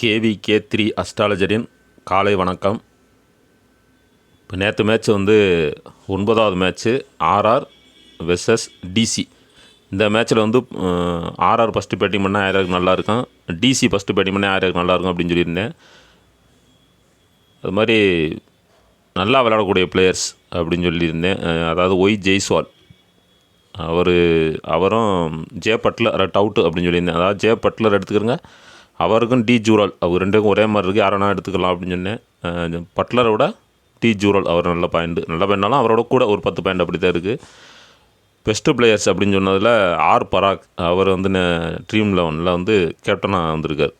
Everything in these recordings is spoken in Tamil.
கேவி கே த்ரீ அஸ்ட்ராலஜரின் காலை வணக்கம். இப்போ நேற்று மேட்ச் வந்து ஒன்பதாவது மேட்ச்சு ஆர்ஆர் வெர்சஸ் டிசி. இந்த மேட்ச்சில் வந்து ஆர்ஆர் ஃபஸ்ட்டு பேட்டிங் பண்ணால் யாராருக்கு நல்லாயிருக்கும் டிசி ஃபஸ்ட்டு பேட்டிங் பண்ணால் யாராருக்கு நல்லாயிருக்கும் அப்படின்னு சொல்லியிருந்தேன். அது மாதிரி நல்லா விளையாடக்கூடிய பிளேயர்ஸ் அப்படின்னு சொல்லியிருந்தேன். அதாவது ஒய் ஜெய்ஸ்வால். அவர் அவரும் ஜே பட்லர் டவுட்டு அப்படின்னு சொல்லியிருந்தேன். அதாவது ஜே பட்லர் எடுத்துக்கிறங்க. அவருக்கும் டி ஜூரால் அவர் ரெண்டுக்கும் ஒரே மாதிரி இருக்குது யாரனா எடுத்துக்கலாம் அப்படின்னு சொன்னேன். பட்லரை விட டி ஜூரால் அவர் நல்ல பாயிண்ட் நல்ல பாயிண்ட்னாலும் அவரோட கூட ஒரு பத்து பாயிண்ட் அப்படி தான் இருக்குது பெஸ்ட்டு பிளேயர்ஸ் அப்படின்னு சொன்னதில் ஆர் பராக் அவர் வந்து ட்ரீம் லெவனில் வந்து கேப்டனாக வந்திருக்கார்.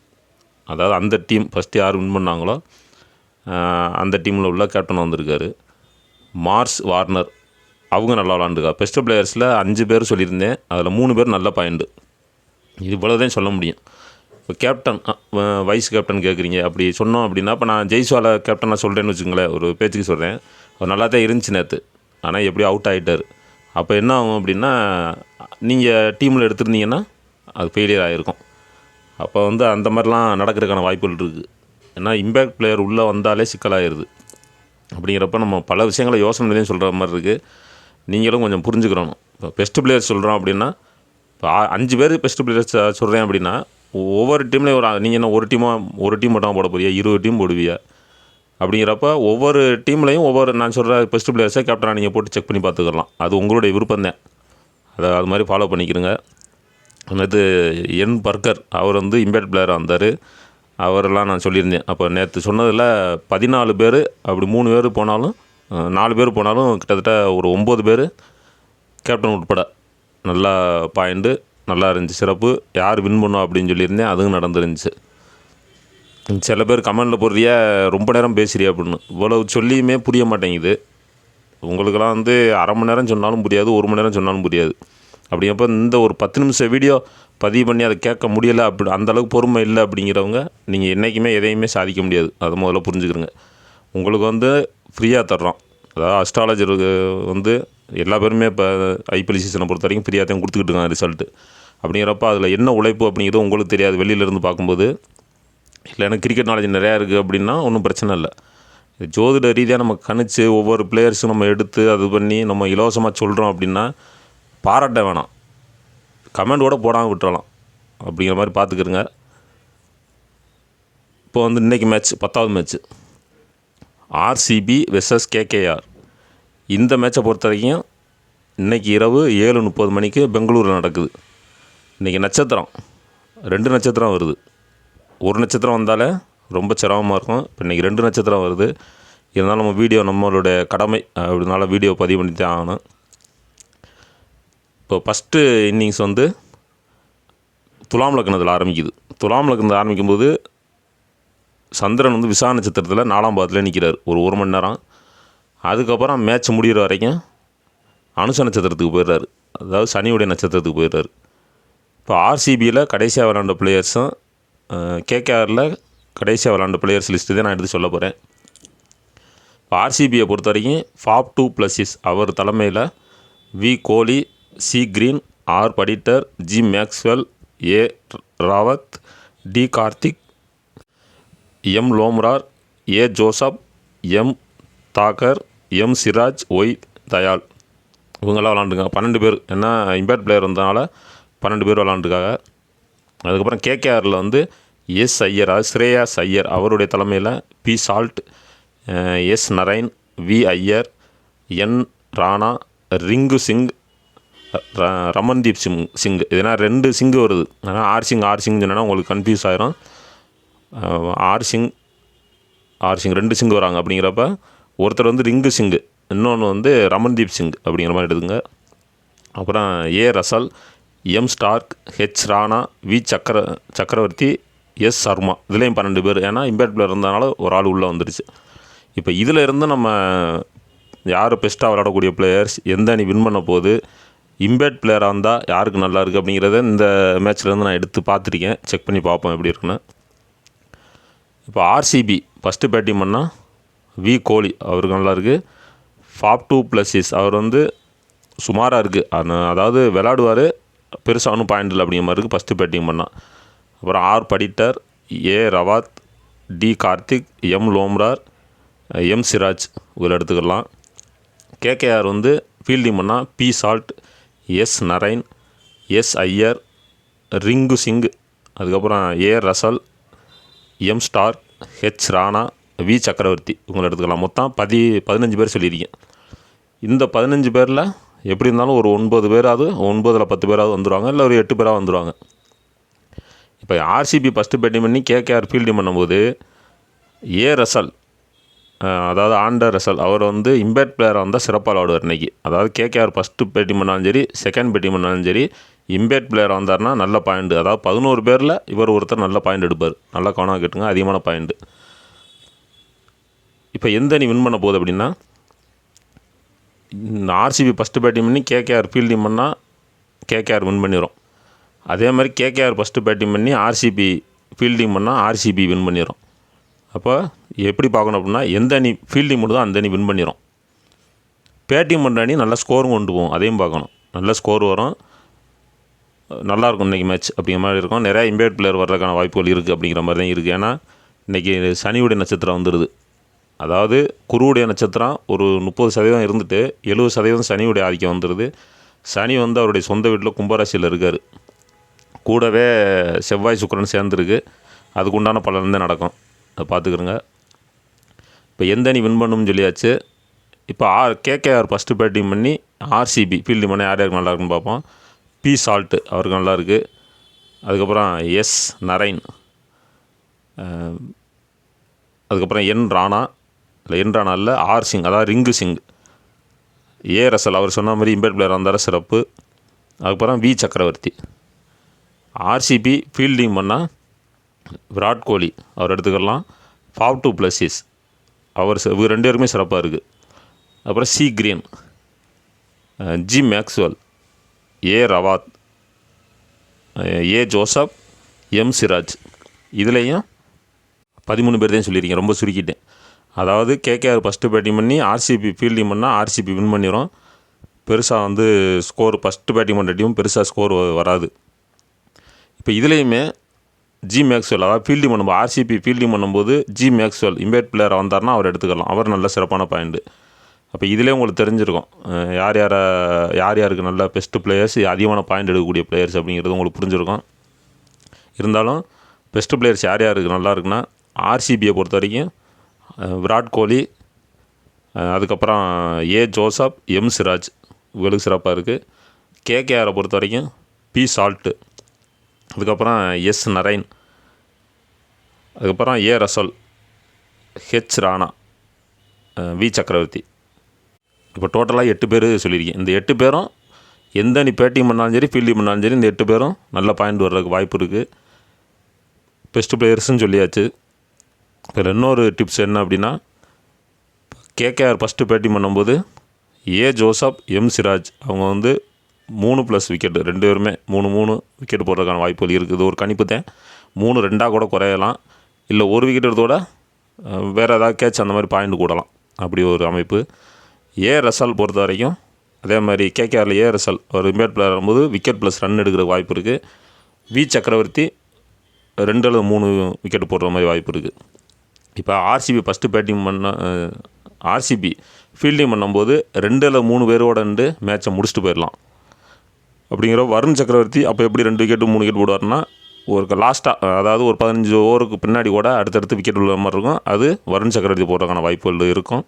அதாவது அந்த டீம் ஃபஸ்ட்டு யார் வின் பண்ணாங்களோ அந்த டீமில் உள்ள கேப்டன் வந்திருக்காரு. மார்ஸ் வார்னர் அவங்க நல்லா விளாண்டுக்கா பெஸ்ட்டு பிளேயர்ஸில் அஞ்சு பேர் சொல்லியிருந்தேன். அதில் மூணு பேர் நல்ல பாயிண்ட்டு இது இவ்வளோதான் சொல்ல முடியும். இப்போ கேப்டன் வைஸ் கேப்டன் கேட்குறீங்க. அப்படி சொன்னோம் அப்படின்னா இப்போ நான் ஜெய்ஸ்வாலை கேப்டனாக சொல்கிறேன்னு வச்சுங்களேன் ஒரு பேச்சுக்கு சொல்கிறேன் அவர் நல்லா தான் இருந்துச்சு நேற்று ஆனால் எப்படியோ அவுட் ஆகிட்டார் அப்போ என்ன ஆகும் அப்படின்னா நீங்கள் டீமில் எடுத்திருந்தீங்கன்னா அது ஃபெயிலியர் ஆகிருக்கும் அப்போ வந்து அந்த மாதிரிலாம் நடக்கிறதுக்கான வாய்ப்புகள் இருக்குது ஏன்னா இம்பேக்ட் பிளேயர் உள்ளே வந்தாலே சிக்கலாகிடுது அப்படிங்கிறப்ப நம்ம பல விஷயங்களை யோசனை சொல்கிற மாதிரி இருக்குது நீங்களும் கொஞ்சம் புரிஞ்சுக்கிறணும் இப்போ பெஸ்ட்டு பிளேயர் சொல்கிறோம் அப்படின்னா இப்போ அஞ்சு பேர் பெஸ்ட்டு பிளேயர்ஸ் சொல்கிறேன் அப்படின்னா ஒவ்வொரு டீம்லேயும் ஒரு நீங்கள் என்ன ஒரு டீமாக ஒரு டீம் மட்டும் போட போறியா? இருபது டீம் போடுவியா? அப்படிங்கிறப்ப ஒவ்வொரு டீம்லையும் ஒவ்வொரு நான் சொல்கிற பெஸ்ட் பிளேயர்ஸை கேப்டனாக நீங்கள் போட்டு செக் பண்ணி பார்த்துக்கலாம். அது உங்களுடைய விருப்பம் தான். அதை அது மாதிரி ஃபாலோ பண்ணிக்கிறங்க நேற்று என் பர்கர் அவர் வந்து இம்பேக்ட் பிளேயராக வந்தார் அவரெல்லாம் நான் சொல்லியிருந்தேன். அப்போ நேற்று சொன்னதில் பதினாலு பேர் அப்படி மூணு பேர் போனாலும் நாலு பேர் போனாலும் கிட்டத்தட்ட ஒரு ஒம்பது பேர் கேப்டன் உட்பட. நல்லா பாயிண்ட்டு நல்லா இருந்துச்சு சிறப்பு. யார் வின் பண்ணோம் அப்படின்னு சொல்லியிருந்தேன். அதுவும் நடந்துருந்துச்சு. சில பேர் கமெண்டில் போடுறியா ரொம்ப நேரம் பேசுறியா அப்படின்னு. இவ்வளவு சொல்லியுமே புரிய மாட்டேங்குது. உங்களுக்கெல்லாம் வந்து அரை மணி நேரம் சொன்னாலும் புரியாது ஒரு மணி நேரம் சொன்னாலும் புரியாது. அப்படிங்கப்போ இந்த ஒரு பத்து நிமிஷம் வீடியோ பதிவு பண்ணி அதை கேட்க முடியலை அப்படி அந்தளவுக்கு பொறுமை இல்லை அப்படிங்கிறவங்க நீங்கள் என்றைக்குமே எதையுமே சாதிக்க முடியாது. அதை முதல்ல புரிஞ்சுக்கிறோங்க உங்களுக்கு வந்து ஃப்ரீயாக தர்றோம். அதாவது அஸ்ட்ராலஜருக்கு வந்து எல்லா பேருமே இப்போ ஐபிஎல் சீசனை பொறுத்த வரைக்கும் ஃப்ரீயாக தான் கொடுத்துக்கிட்டு இருக்காங்க ரிசல்ட்டு அப்படிங்கிறப்ப அதில் என்ன உழைப்பு அப்படிங்கிறது உங்களுக்கு தெரியாது. வெளியிலேருந்து பார்க்கும்போது. இல்லை எனக்கு கிரிக்கெட் நாலேஜ் நிறையா இருக்குது அப்படின்னா ஒன்றும் பிரச்சனை இல்லை. ஜோதிட ரீதியாக நம்ம கணிச்சு ஒவ்வொரு பிளேயர்ஸும் நம்ம எடுத்து அது பண்ணி நம்ம இலவசமாக சொல்கிறோம் அப்படின்னா பாராட்ட வேணாம். கமெண்டோட போடாமல் விட்டுறலாம். அப்படிங்கிற மாதிரி பார்த்துக்கிறங்க இப்போ வந்து இன்றைக்கி மேட்ச் பத்தாவது மேட்ச்சு ஆர்சிபி வெர்சஸ் கேகேஆர் இந்த மேட்சை பொறுத்த வரைக்கும் இன்றைக்கி இரவு ஏழு முப்பது மணிக்கு பெங்களூரில் நடக்குது. இன்றைக்கி நட்சத்திரம் ரெண்டு நட்சத்திரம் வருது. ஒரு நட்சத்திரம் வந்தாலே ரொம்ப சிரமமாக இருக்கும். இப்போ இன்றைக்கி ரெண்டு நட்சத்திரம் வருது. இருந்தாலும் நம்ம வீடியோ நம்மளுடைய கடமை அப்படினால வீடியோ பதிவு பண்ணி தான் ஆகணும். இப்போ ஃபஸ்ட்டு இன்னிங்ஸ் வந்து துலாம் லக்னத்தில் ஆரம்பிக்குது. துலாம் லக்னத்தில் ஆரம்பிக்கும்போது சந்திரன் வந்து விசா நட்சத்திரத்தில் நாலாம் பாதத்தில் நிற்கிறார் ஒரு ஒரு மணி நேரம். அதுக்கப்புறம் மேட்ச் முடிகிற வரைக்கும் அனுச நட்சத்திரத்துக்கு போயிடுறாரு. அதாவது சனியுடைய நட்சத்திரத்துக்கு போயிடுறாரு. இப்போ ஆர்சிபியில் கடைசியாக விளாண்ட பிளேயர்ஸும் கேகேஆரில் கடைசியாக விளாண்ட பிளேயர்ஸ் லிஸ்ட்டு தான் நான் எடுத்து சொல்ல போகிறேன் இப்போ ஆர்சிபியை பொறுத்த வரைக்கும் ஃபாப் டூ ப்ளஸிஸ் அவர் தலைமையில் V Kohli C Green R Patidar G Maxwell A Rawat D Karthik M Lomror A Joseph M Thakur M Siraj Y Dayal. இவங்கெல்லாம் விளாண்டுருக்காங்க பன்னெண்டு பேர். ஏன்னா இம்பேக்ட் பிளேயர் வந்தனால பன்னெண்டு பேர் விளாண்டுருக்காங்க அதுக்கப்புறம் கேகேஆரில் வந்து எஸ் ஐயர் அதாவது ஸ்ரேயாஸ் ஐயர். அவருடைய தலைமையில் P Salt S Narine V Iyer N Rana Rinku Singh Ramandeep Singh Singh. இதனால் ரெண்டு சிங்கு வருது. ஆனால் ஆர் சிங் ஆர் சிங் சொன்னால் உங்களுக்கு கன்ஃபியூஸ் ஆயிரும். R Singh R Singh. ரெண்டு சிங்கு வராங்க அப்படிங்கிறப்ப ஒருத்தர் வந்து ரிங்கு சிங்கு இன்னொன்று வந்து ரமன்தீப் சிங் அப்படிங்கிற மாதிரி எடுத்துங்க அப்புறம் A Russell M Starc H Rana V Chakra Chakravarthy S Sharma இதுலேயும் பன்னெண்டு பேர். ஏன்னா இம்பேக்ட் பிளேயர் இருந்தனால ஒரு ஆள் உள்ளே வந்துருச்சு. இப்போ இதில் இருந்து நம்ம யார் பெஸ்ட்டாக விளையாடக்கூடிய பிளேயர்ஸ் எந்த அணி வின் பண்ண போகுது இம்பேக்ட் பிளேயராக இருந்தால் யாருக்கு நல்லா இருக்குது அப்படிங்கிறத இந்த மேட்ச்லேருந்து நான் எடுத்து பார்த்துருக்கேன். செக் பண்ணி பார்ப்போம் எப்படி இருக்குன்னு. இப்போ ஆர்சிபி ஃபஸ்ட்டு பேட்டிங் பண்ணால் வி கோலி அவருக்கு நல்லா இருக்குது ஃபாப் டூ ப்ளஸிஸ் அவர் வந்து சுமாராக இருக்குது அதாவது விளாடுவார் பெருசாக ஒன்றும் பாயிண்ட் இல்லை அப்படிங்கிற மாதிரி இருக்குது ஃபஸ்ட்டு பேட்டிங் பண்ணால் அப்புறம் R Patidar A Rawat D Karthik M Lomror M Siraj இதில் எடுத்துக்கலாம். கேகேஆர் வந்து ஃபீல்டிங் பண்ணால் P Salt S Narine S Iyer Rinku Singh அதுக்கப்புறம் A Russell M Starc H Rana V Chakravarthy உங்களை எடுத்துக்கலாம். மொத்தம் பதி பதினஞ்சு பேர் சொல்லியிருக்கேன் இந்த பதினஞ்சு பேரில் எப்படி இருந்தாலும் ஒரு ஒன்பது பேராவது ஒன்பதில் பத்து பேராவது வந்துடுவாங்க இல்லை ஒரு எட்டு பேராக வந்துடுவாங்க இப்போ ஆர்சிபி ஃபஸ்ட்டு பேட்டிங் பண்ணி கேகேஆர் ஃபீல்டிங் பண்ணும்போது ஏ ரசல் அதாவது ஆண்டர் ரசல் அவர் வந்து இம்பேக்ட் பிளேயராக வந்தால் சிறப்பாக விளாடுவார் இன்றைக்கி அதாவது கேகேஆர் ஃபஸ்ட்டு பேட்டிங் பண்ணாலும் சரி செகண்ட் பேட்டிங் பண்ணாலும் சரி இம்பேக்ட் பிளேயராக வந்தார்னா நல்ல பாயிண்ட் அதாவது பதினோரு பேரில் இவர் ஒருத்தர் நல்ல பாயிண்ட் எடுப்பார். நல்லா கவனம் கேட்டுங்க அதிகமான பாயிண்ட்டு இப்போ எந்த அணி வின் பண்ண போகுது அப்படின்னா ஆர்சிபி ஃபஸ்ட்டு பேட்டிங் பண்ணி கேகேஆர் ஃபீல்டிங் பண்ணால் கேகேஆர் வின் பண்ணிடும் அதே மாதிரி கேகேஆர் ஃபஸ்ட்டு பேட்டிங் பண்ணி ஆர்சிபி ஃபீல்டிங் பண்ணால் ஆர்சிபி வின் பண்ணிடும் அப்போ எப்படி பார்க்கணும் அப்படின்னா எந்த அணி ஃபீல்டிங் பண்ணுதோ அந்த அணி வின் பண்ணிடும் பேட்டிங் பண்ணுற அணி நல்ல ஸ்கோரும் கொண்டு போகும். அதையும் பார்க்கணும். நல்ல ஸ்கோர் வரும். நல்லாயிருக்கும் இன்றைக்கி மேட்ச் அப்படிங்கிற மாதிரி இருக்கும். நிறையா இம்பேட் பிளேயர் வர்றதுக்கான வாய்ப்புகள் இருக்குது அப்படிங்கிற மாதிரி தான் இருக்குது ஏன்னா இன்றைக்கி சனியுடைய நட்சத்திரம் வந்துடுது அதாவது குருவுடைய நட்சத்திரம் ஒரு முப்பது சதவீதம் இருந்துட்டு எழுபது சதவீதம் சனியுடைய ஆதிக்கம் வந்துடுது சனி வந்து அவருடைய சொந்த வீட்டில் கும்பராசியில் இருக்கார். கூடவே செவ்வாய் சுக்கிரன் சேர்ந்துருக்கு. அதுக்கு உண்டான பலன் தான் நடக்கும். அதை பார்த்துக்கிறோங்க. இப்போ எந்த அணி வின் பண்ணணும்னு சொல்லியாச்சு. இப்போ ஆர் கேகேஆர் ஃபஸ்ட்டு பேட்டிங் பண்ணி ஆர்சிபி ஃபீல்டிங் பண்ணி யார் யாருக்கு நல்லா இருக்குன்னு பார்ப்போம். பி சால்ட்டு அவருக்கு நல்லா இருக்குது அதுக்கப்புறம் எஸ் நரைன் அதுக்கப்புறம் என் ராணா. இல்லை என் அல்ல ஆர் சிங் அதாவது ரிங்கு சிங். ஏ ரசல் அவர் சொன்ன மாதிரி இம்பேட் பிளேயர் வந்தார சிறப்பு. அதுக்கப்புறம் வி சக்கரவர்த்தி. ஆர்சிபி ஃபீல்டிங் பண்ணால் விராட் கோலி அவர் எடுத்துக்கலாம். ஃபாவ் டூ பிளஸிஸ். அவர் இவங்க ரெண்டு பேருமே சிறப்பாக இருக்குது அப்புறம் C Green. G Maxwell. A Rawat. A Joseph. M Siraj. இதுலேயும் பதிமூணு பேர் தான் சொல்லியிருக்கேன் ரொம்ப சுருக்கிட்டேன். அதாவது கேகேஆர் ஃபஸ்ட்டு பேட்டிங் பண்ணி ஆர்சிபி ஃபீல்டிங் பண்ணால் ஆர்சிபி வின் பண்ணிடும் பெருசாக வந்து ஸ்கோர் ஃபஸ்ட்டு பேட்டிங் பண்ணுற டீம் பெருசாக ஸ்கோர் வராது. இப்போ இதுலேயுமே ஜி மேக்ஸ்வெல் அதாவது ஃபீல்டிங் பண்ணும்போது ஆர்சிபி ஃபீல்டிங் பண்ணும்போது ஜி மேக்ஸ்வெல் இம்பேட் பிளேயர் வந்தார்னா அவர் எடுத்துக்கலாம். அவர் நல்ல சிறப்பான பாயிண்ட்டு அப்போ இதிலே உங்களுக்கு தெரிஞ்சிருக்கும். யார் யாரை யார் யாருக்கு நல்ல பெஸ்ட்டு பிளேயர்ஸ் அதிகமான பாயிண்ட் எடுக்கக்கூடிய பிளேயர்ஸ் அப்படிங்கிறது உங்களுக்கு புரிஞ்சிருக்கும். இருந்தாலும் பெஸ்ட்டு பிளேயர்ஸ் யார் யாருக்கு நல்லா இருக்குன்னா ஆர்சிபியை பொறுத்த வரைக்கும் விராட் கோலி அதுக்கப்புறம் ஏ ஜோசப் எம் சிராஜ். இவங்களுக்கு சிறப்பாக இருக்குது கேகேஆரை பொறுத்த வரைக்கும் பி சால்ட்டு அதுக்கப்புறம் எஸ் நரைன். அதுக்கப்புறம் A Russell. H Rana. V Chakravarthy. இப்போ டோட்டலாக எட்டு பேர் சொல்லியிருக்கேன். இந்த எட்டு பேரும் எந்த நீ பேட்டிங் பண்ணாலும் சரி ஃபீல்டிங் பண்ணாலும் சரி இந்த எட்டு பேரும் நல்ல பாயிண்ட் வர்றதுக்கு வாய்ப்பு இருக்குது பெஸ்ட்டு பிளேயர்ஸ்னு சொல்லியாச்சு. இதில் இன்னொரு டிப்ஸ் என்ன அப்படின்னா கேகேஆர் ஃபஸ்ட்டு பேட்டிங் பண்ணும்போது ஏ ஜோசப் எம் சிராஜ் அவங்க வந்து மூணு ப்ளஸ் விக்கெட்டு ரெண்டு பேருமே மூணு மூணு விக்கெட் போடுறதுக்கான வாய்ப்புகள் இருக்குது. ஒரு கணிப்பு தான். மூணு ரெண்டாக கூட குறையலாம். இல்லை ஒரு விக்கெட் எடுத்தோட வேறு ஏதாவது கேட்ச் அந்த மாதிரி பாயிண்ட் கூடலாம். அப்படி ஒரு அமைப்பு. ஏ ரசல் பொறுத்த வரைக்கும் அதே மாதிரி கேகேஆரில் ஏ ரசல் ஒரு இம்பேட் பிளேயர் வரும்போது விக்கெட் ப்ளஸ் ரன் எடுக்கிற வாய்ப்பு இருக்குது வி சக்கரவர்த்தி ரெண்டு அல்லது மூணு விக்கெட் போடுற மாதிரி வாய்ப்பு இருக்குது இப்போ ஆர்சிபி ஃபஸ்ட்டு பேட்டிங் பண்ண ஆர்சிபி ஃபீல்டிங் பண்ணும்போது ரெண்டு இல்லை மூணு பேரோட இருந்து மேட்சை முடிச்சுட்டு போயிடலாம் அப்படிங்கிற வருண் சக்கரவர்த்தி அப்போ எப்படி ரெண்டு விக்கெட்டு மூணு விக்கெட் போடுவார்னா ஒரு லாஸ்ட்டாக அதாவது ஒரு பதினஞ்சு ஓவருக்கு பின்னாடி கூட அடுத்தடுத்து விக்கெட் உள்ள மாதிரி இருக்கும். அது வருண் சக்கரவர்த்தி போடுறதுக்கான வாய்ப்புகள் இருக்கும்.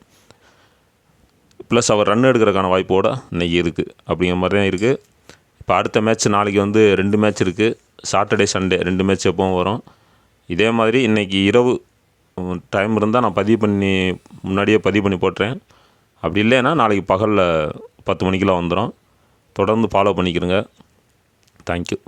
ப்ளஸ் அவர் ரன் எடுக்கிறதுக்கான வாய்ப்போட இன்னைக்கு இருக்குது அப்படிங்கிற மாதிரி தான் இருக்குது இப்போ அடுத்த மேட்ச் நாளைக்கு வந்து ரெண்டு மேட்ச் இருக்குது சாட்டர்டே சண்டே ரெண்டு மேட்ச் எப்பவும் வரும். இதே மாதிரி இன்றைக்கி இரவு டைம் இருந்தால் நான் பதிவு பண்ணி முன்னாடியே பதிவு பண்ணி போட்டுறேன். அப்படி இல்லைன்னா நாளைக்கு பகலில் பத்து மணிக்கெலாம் வந்துடும் தொடர்ந்து ஃபாலோ பண்ணிக்கிறேங்க தேங்க்யூ